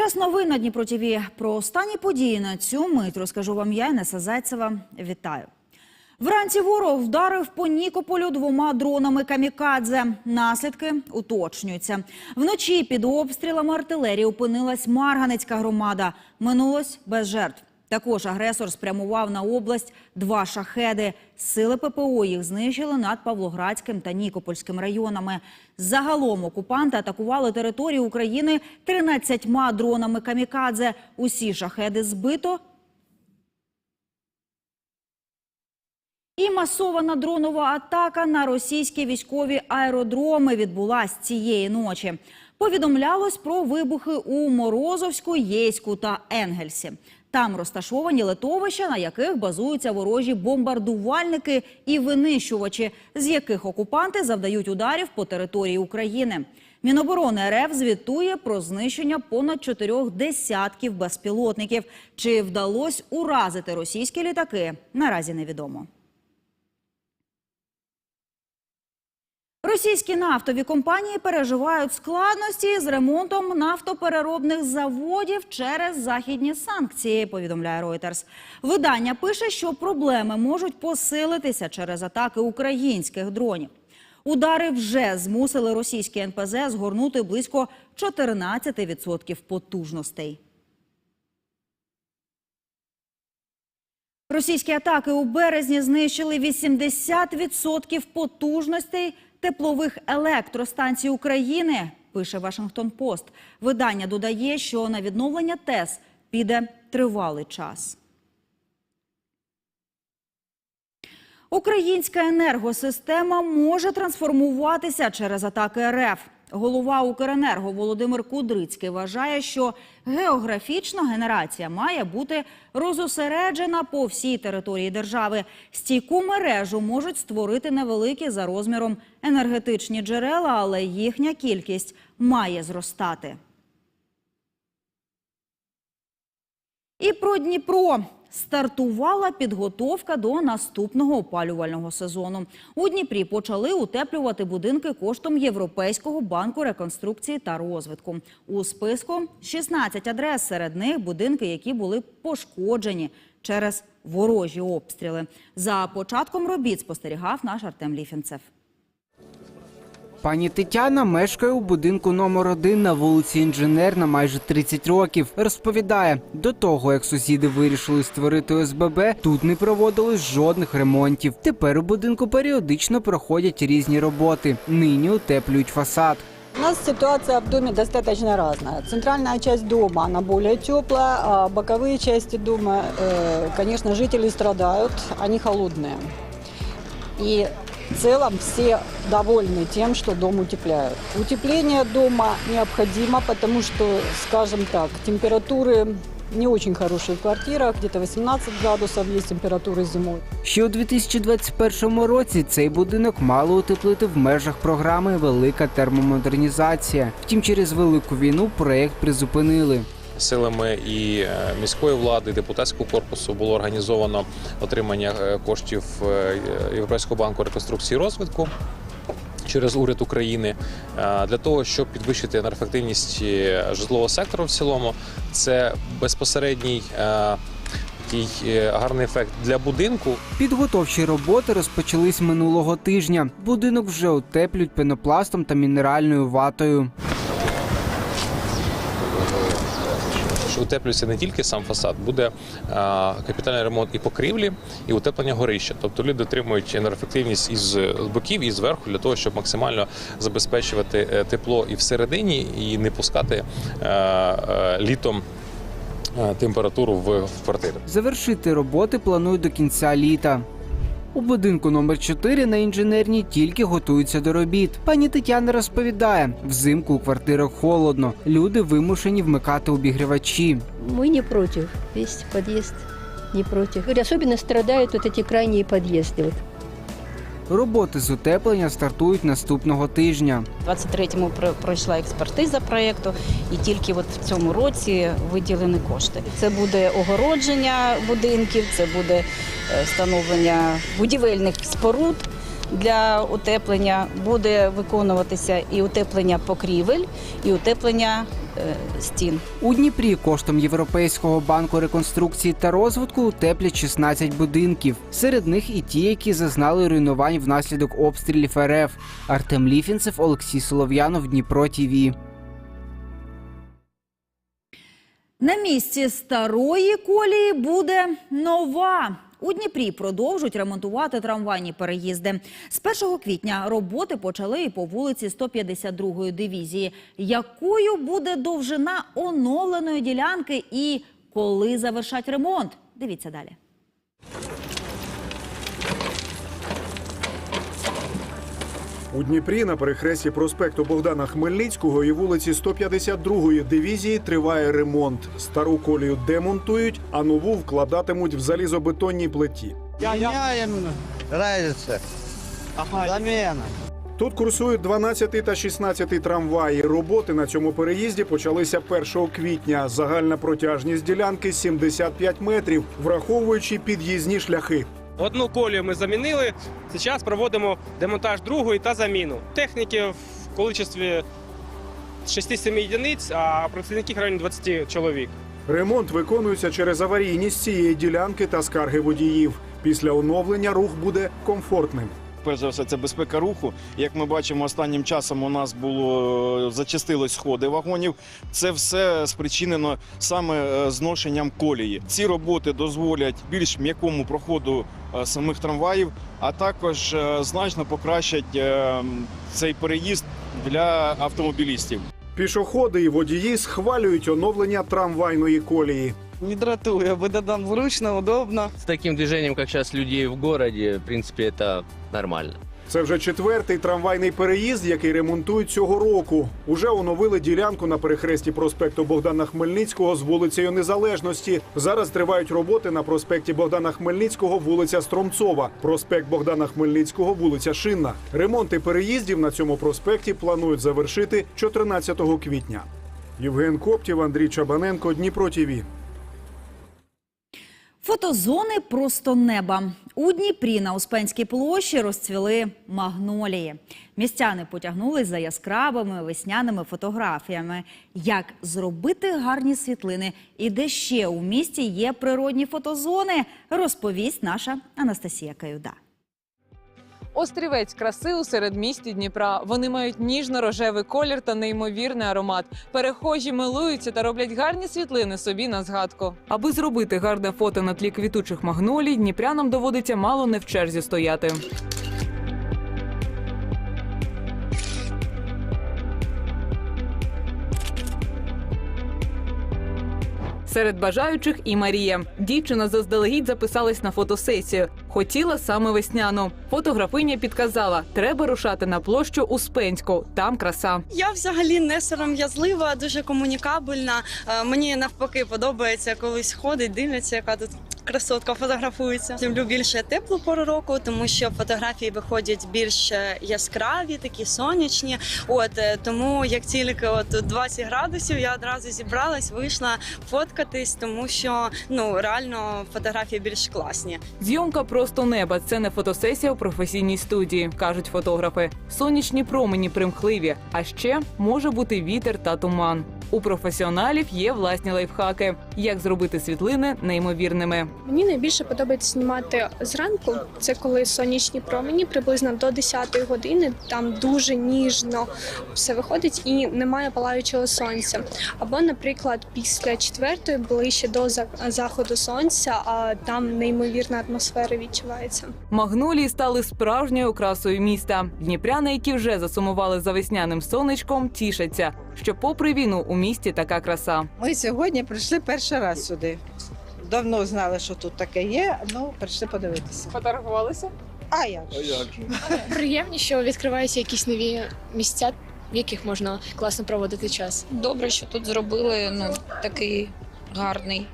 Час новин на Дніпро ТВ. Про останні події на цю мить розкажу вам я, Інеса Зайцева. Вітаю. Вранці ворог вдарив по Нікополю двома дронами камікадзе. Наслідки уточнюються. Вночі під обстрілами артилерії опинилась Марганецька громада. Минулось без жертв. Також агресор спрямував на область два шахеди. Сили ППО їх знищили над Павлоградським та Нікопольським районами. Загалом окупанти атакували територію України 13 дронами камікадзе. Усі шахеди збито, І масована дронова атака на російські військові аеродроми відбулась цієї ночі. Повідомлялось про вибухи у Морозовську, Єйську та Енгельсі. Там розташовані литовища, на яких базуються ворожі бомбардувальники і винищувачі, з яких окупанти завдають ударів по території України. Міноборони РФ звітує про знищення понад чотирьох десятків безпілотників. Чи вдалось уразити російські літаки? Наразі невідомо. Російські нафтові компанії переживають складності з ремонтом нафтопереробних заводів через західні санкції. Повідомляє Reuters. Видання пише, що проблеми можуть посилитися через атаки українських дронів. Удари вже змусили російські НПЗ згорнути близько 14% потужностей. Російські атаки у березні знищили 80% потужностей теплових електростанцій України, пише Вашингтон Пост. Видання додає, що на відновлення ТЕС піде тривалий час. Українська енергосистема може трансформуватися через атаки РФ. Голова Укренерго Володимир Кудрицький вважає, що географічна генерація має бути розосереджена по всій території держави. Стійку мережу можуть створити невеликі за розміром енергетичні джерела, але їхня кількість має зростати. І про Дніпро. Стартувала підготовка до наступного опалювального сезону. У Дніпрі почали утеплювати будинки коштом Європейського банку реконструкції та розвитку. У списку 16 адрес, серед них будинки, які були пошкоджені через ворожі обстріли. За початком робіт спостерігав наш Артем Ліфінцев. Пані Тетяна мешкає у будинку номер 1 на вулиці Інженерна майже 30 років. Розповідає, до того як сусіди вирішили створити ОСББ, тут не проводилось жодних ремонтів. Тепер у будинку періодично проходять різні роботи. Нині утеплюють фасад. У нас ситуация в доме достаточно разная. Центральная часть дома, она более теплая, а боковые части дома, э, конечно, жители страдают, они холодные. И в целом все довольны тем, что дом утепляют. Утепление дома необходимо, потому что, скажем так, температуры не очень хорошие в квартирах, где-то 18 градусов есть температуры зимой. Ще у 2021 році цей будинок мало утеплити в межах програми Велика термомодернізація. Втім, через велику війну проект призупинили. Силами і е, міської влади, і депутатського корпусу було організовано отримання е, коштів е, Європейського банку реконструкції і розвитку через уряд України для того, щоб підвищити енергоефективність житлового сектору в цілому. Це безпосередній гарний ефект для будинку, Підготовчі роботи розпочались минулого тижня. Будинок вже утеплюють пенопластом та мінеральною ватою. Утеплюється не тільки сам фасад, буде капітальний ремонт і покрівлі, і утеплення горища. Тобто люди отримують енергоефективність із боків і зверху для того, щоб максимально забезпечувати е, тепло і всередині, і не пускати е, е, літом температуру в квартирі. Завершити роботи планують до кінця літа. У будинку номер 4 на інженерній тільки готуються до робіт. Пані Тетяна розповідає, взимку у квартирах холодно. Люди вимушені вмикати обігрівачі. Мы не против. Весь подъезд не против. Говорю, Особенно страдают вот эти крайние подъезды. Вот. Роботи з утеплення стартують наступного тижня. 23-му про- пройшла експертиза проєкту, і тільки от в цьому році виділені кошти. Це буде огородження будинків, це буде е, встановлення будівельних споруд для утеплення, буде виконуватися і утеплення покрівель, і утеплення е, стін. У Дніпрі коштом Європейського банку реконструкції та розвитку утеплять 16 будинків. Серед них і ті, які зазнали руйнувань внаслідок обстрілів РФ. Артем Ліфінцев, Олексій Солов'янов, Дніпро ТІВІ. На місці старої колії буде нова. У Дніпрі продовжують ремонтувати трамвайні переїзди. З 1 квітня роботи почали і по вулиці 152-ї дивізії. Якою буде довжина оновленої ділянки і коли завершать ремонт? Дивіться далі. У Дніпрі на перехресті проспекту Богдана Хмельницького і вулиці 152-ї дивізії триває ремонт. Стару колію демонтують, а нову вкладатимуть в залізобетонній плиті. Меняем разница. Замена. Тут курсують 12 та 16 трамваї. Роботи на цьому переїзді почалися 1 квітня. Загальна протяжність ділянки 75 метрів, враховуючи під'їзні шляхи. Одну колію ми замінили. Зараз проводимо демонтаж другої та заміну. Техніки в кількості 6-7 одиниць, а працівників районі 20 чоловік. Ремонт виконується через аварійність цієї ділянки та скарги водіїв. Після оновлення рух буде комфортним. Перш за все, це безпека руху. Як ми бачимо, останнім часом у нас було зачастилось сходи вагонів. Це все спричинено саме е, зношенням колії. Ці роботи дозволять більш м'якому проходу е, самих трамваїв, а також е, значно покращать е, цей переїзд для автомобілістів. Пішоходи і водії схвалюють оновлення трамвайної колії. Не дратуя, буде там зручно, удобно. З таким движением, як зараз людей в місті, в принципі, це нормально. Це вже четвертий трамвайний переїзд, який ремонтують цього року. Уже оновили ділянку на перехресті проспекту Богдана Хмельницького з вулицею Незалежності. Зараз тривають роботи на проспекті Богдана Хмельницького, вулиця Стромцова, проспект Богдана Хмельницького, вулиця Шинна. Ремонти переїздів на цьому проспекті планують завершити 14 квітня. Євген Коптів, Андрій Чабаненко, Дніпро ТІВІ. Фотозони просто неба. У Дніпрі на Успенській площі розцвіли магнолії. Містяни потягнулись за яскравими весняними фотографіями. Як зробити гарні світлини і де ще у місті є природні фотозони, розповість наша Анастасія Каюда. Острівець краси у середмісті Дніпра. Вони мають ніжно-рожевий колір та неймовірний аромат. Перехожі милуються та роблять гарні світлини собі на згадку. Аби зробити гарне фото на тлі квітучих магнолій, дніпрянам доводиться мало не в черзі стояти. Серед бажаючих і Марія. Дівчина заздалегідь записалась на фотосесію. Хотіла саме весняну. Фотографиня підказала: треба рушати на площу Успенську. Там краса. Я взагалі не сором'язлива, дуже комунікабельна. Е, Мені навпаки подобається колись ходить, дивляться, яка тут красотка фотографується. Люблю більше теплу пору року, тому що фотографії виходять більш е, яскраві, такі сонячні. От е, тому як тільки от 20 градусів, я одразу зібралась, вийшла фоткатись, тому що ну реально фотографії більш класні. Зйомка просто неба. Це не фотосесія у професійній студії, кажуть фотографи. Сонячні промені примхливі, а ще може бути вітер та туман. У професіоналів є власні лайфхаки, як зробити світлини неймовірними. Мені найбільше подобається знімати зранку. Це коли сонячні промені приблизно до 10 години. Там дуже ніжно все виходить і немає палаючого сонця. Або, наприклад, після четвертої ближче до заходу сонця, а там неймовірна атмосфера відчувається. Магнолії стали справжньою окрасою міста. Дніпряни, які вже засумували за весняним сонечком, тішаться, що попри війну у місті така краса. Ми сьогодні прийшли перший раз сюди. Давно знали, що тут таке є, ну прийшли подивитися. Фотографувалися? А як? же? Приємні, що відкриваються якісь нові місця, в яких можна класно проводити час. Добре, що тут зробили ну такий гарний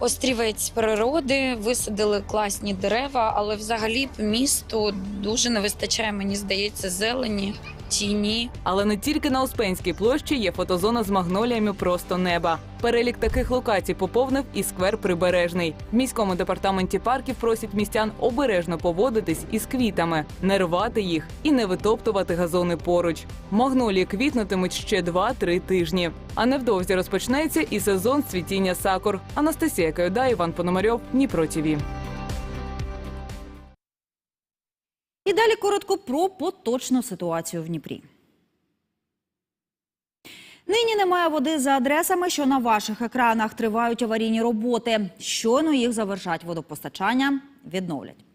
острівець природи, висадили класні дерева, але взагалі по місту дуже не вистачає, мені здається, зелені. Тіні. Але не тільки на Успенській площі є фотозона з магноліями просто неба. Перелік таких локацій поповнив і сквер Прибережний. В міському департаменті парків просять містян обережно поводитись із квітами, не рвати їх і не витоптувати газони поруч. Магнолії квітнутимуть ще 2-3 тижні. А невдовзі розпочнеться і сезон цвітіння сакур. Анастасія Кайода, Іван Пономарьов, Дніпро ТІВІ. Далі коротко про поточну ситуацію в Дніпрі. Нині немає води за адресами, що на ваших екранах тривають аварійні роботи. Щойно їх завершать водопостачання, відновлять.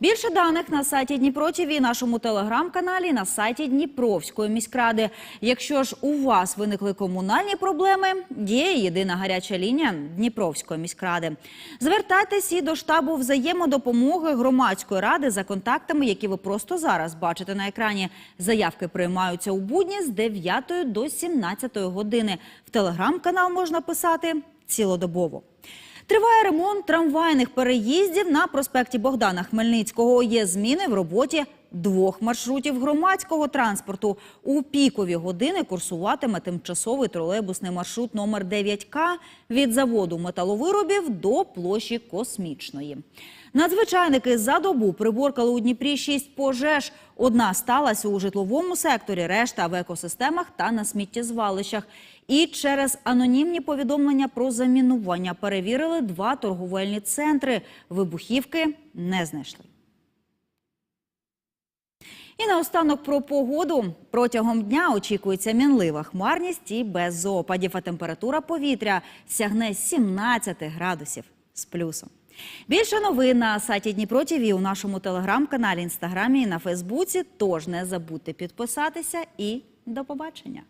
Більше даних на сайті Дніпро ТІВІ, нашому телеграм-каналі, на сайті Дніпровської міськради. Якщо ж у вас виникли комунальні проблеми, є єдина гаряча лінія Дніпровської міськради. Звертайтесь і до штабу взаємодопомоги громадської ради за контактами, які ви просто зараз бачите на екрані. Заявки приймаються у будні з 9 до 17 години. В телеграм-канал можна писати цілодобово. Триває ремонт трамвайних переїздів на проспекті Богдана Хмельницького. Є зміни в роботі двох маршрутів громадського транспорту. У пікові години курсуватиме тимчасовий тролейбусний маршрут номер 9К від заводу металовиробів до площі Космічної. Надзвичайники за добу приборкали у Дніпрі шість пожеж. Одна сталася у житловому секторі, решта в екосистемах та на сміттєзвалищах. І через анонімні повідомлення про замінування перевірили два торговельні центри. Вибухівки не знайшли. І наостанок про погоду. Протягом дня очікується мінлива хмарність і без опадів, а температура повітря сягне 17 градусів з плюсом. Більше новин на сайті Дніпро ТІВІ, у нашому телеграм-каналі, інстаграмі і на Фейсбуці. Тож не забудьте підписатися і до побачення.